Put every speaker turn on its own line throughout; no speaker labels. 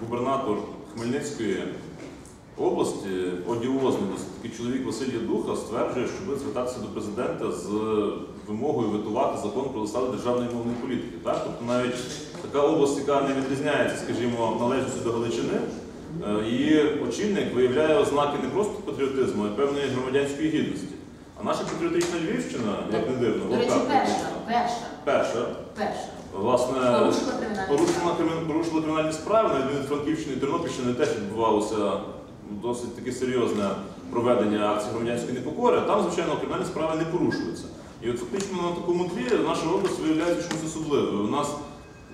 губернатор Хмельницької області, одіозний такий чоловік Василь Ядуха, стверджує, що буде звертатися до президента з вимогою витувати закон про засади державної мовної політики. Так? Тобто навіть така область, яка не відрізняється, скажімо, належністю до Галичини, е, її очільник виявляє ознаки не просто патріотизму, а й певної громадянської гідності. А наша патріотична Львівщина, як не дивно,
До речі,
локальна,
перша, перша,
перша,
перша.
власне,
Порушила кримінальне
порушила, кримін- порушила кримінальні справи, на відміну від Франківщини і Тернопільщини теж відбувалося досить таке серйозне проведення акції громадянської непокори. Там, звичайно, кримінальні справи не порушуються. І от фактично на такому тлі наша область виявляється чомусь особливою. У нас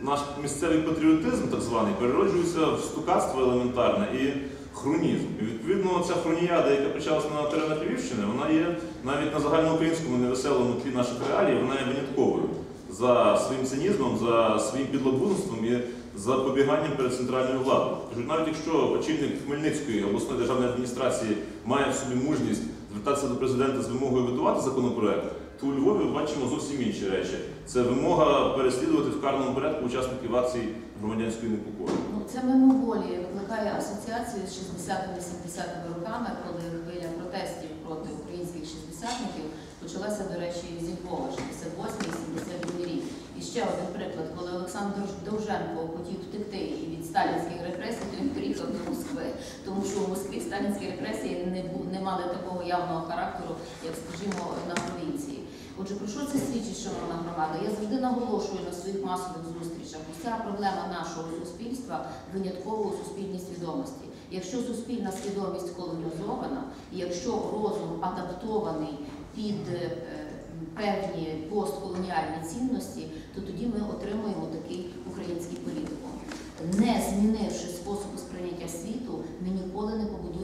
наш місцевий патріотизм, так званий, перероджується в стукацтво елементарне і хронізм. І відповідно ця хроніяда, яка почалася на теренах Львівщини, вона є навіть на загальноукраїнському невеселому тлі наших реалій, вона є винятковою за своїм цинізмом, за своїм підлабунством і за побіганням перед центральною владою. Навіть якщо очільник Хмельницької обласної державної адміністрації має в собі мужність звертатися до президента з вимогою витувати законопроект, то у Львові бачимо зовсім інші речі. Це вимога переслідувати в карному порядку учасників акцій громадянської непокори.
Ну, це мимоволі викликає асоціацію з 60-70-ми роками, коли хвиля протестів проти українських шістдесятників почалася, до речі, зі Львова, 68-72 рік. І ще один приклад, коли Олександр Довженко хотів втекти і від сталінських репресій, він приїхав до Москви, тому що у Москві сталінські репресії не, не мали такого явного характеру, як, скажімо, на провінції. Отже, про що це свідчить, шановна громада? Я завжди наголошую на своїх масових зустрічах. Уся проблема нашого суспільства винятково у суспільній свідомості. Якщо суспільна свідомість колонізована, якщо розум адаптований під е, певні постколоніальні цінності, то тоді ми отримуємо такий український політикум. Не змінивши способу сприйняття світу, ми ніколи не побудуємо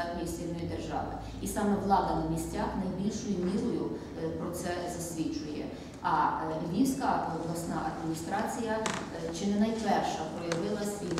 самодостатньої сильної держави. І саме влада на місцях найбільшою мірою е, про це засвідчує. А е, Львівська обласна адміністрація е, чи не найперша проявила свій